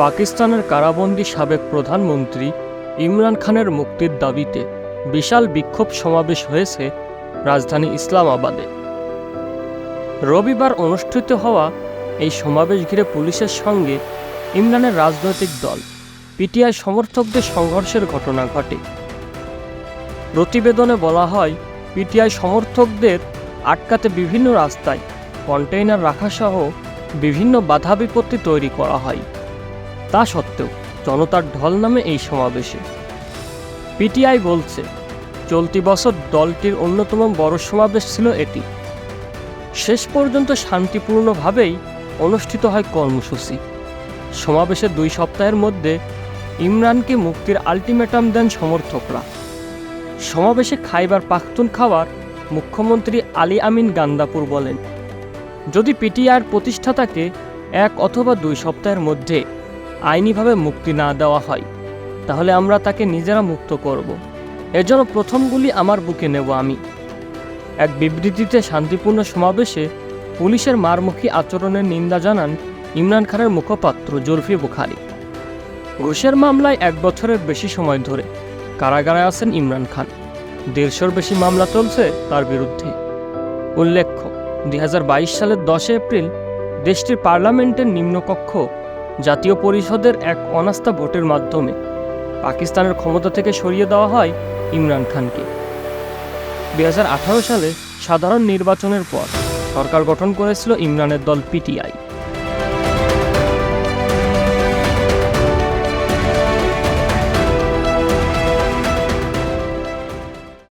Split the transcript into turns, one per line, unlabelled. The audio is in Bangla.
পাকিস্তানের কারাবন্দী সাবেক প্রধানমন্ত্রী ইমরান খানের মুক্তির দাবিতে বিশাল বিক্ষোভ সমাবেশ হয়েছে রাজধানী ইসলামাবাদে। রবিবার অনুষ্ঠিত হওয়া এই সমাবেশ ঘিরে পুলিশের সঙ্গে ইমরানের রাজনৈতিক দল, পিটিআই সমর্থকদের সংঘর্ষের ঘটনা ঘটে। প্রতিবেদনে বলা হয়, পিটিআই সমর্থকদের আটকাতে বিভিন্ন রাস্তায় কন্টেইনার রাখাসহ বিভিন্ন বাধা বিপত্তি তৈরি করা হয়। তা সত্ত্বেও জনতার ঢল নামে এই সমাবেশে। পিটিআই বলছে, চলতি বছর দলটির অন্যতম বড় সমাবেশ ছিল এটি। শেষ পর্যন্ত শান্তিপূর্ণভাবেই অনুষ্ঠিত হয় কর্মসূচি। সমাবেশের দুই সপ্তাহের মধ্যে ইমরানকে মুক্তির আলটিমেটাম দেন সমর্থকরা। সমাবেশে খাইবার পাখতুন খাওয়ার মুখ্যমন্ত্রী আলী আমিন গান্দাপুর বলেন, যদি পিটিআর প্রতিষ্ঠাতাকে এক অথবা দুই সপ্তাহের মধ্যে আইনিভাবে মুক্তি না দেওয়া হয়, তাহলে আমরা তাকে নিজেরা মুক্ত করব। এজন্য প্রথম গুলি আমার বুকে নেব আমি। এক বিবৃতিতে শান্তিপূর্ণ সমাবেশে পুলিশের মারমুখী আচরণের নিন্দা জানান ইমরান খানের মুখপাত্র জুলফি বুখারি। ঘুষের মামলায় এক বছরের বেশি সময় ধরে কারাগারে আছেন ইমরান খান। দেড়শোর বেশি মামলা চলছে তার বিরুদ্ধে। উল্লেখ্য, দুই হাজার বাইশ সালের দশই এপ্রিল দেশটির পার্লামেন্টের নিম্নকক্ষ জাতীয় পরিষদের এক অনাস্থা ভোটের মাধ্যমে পাকিস্তানের ক্ষমতা থেকে সরিয়ে দেওয়া হয় ইমরান খানকে। দুই হাজার আঠারো সালে সাধারণ নির্বাচনের পর সরকার গঠন করেছিল ইমরানের দল পিটিআই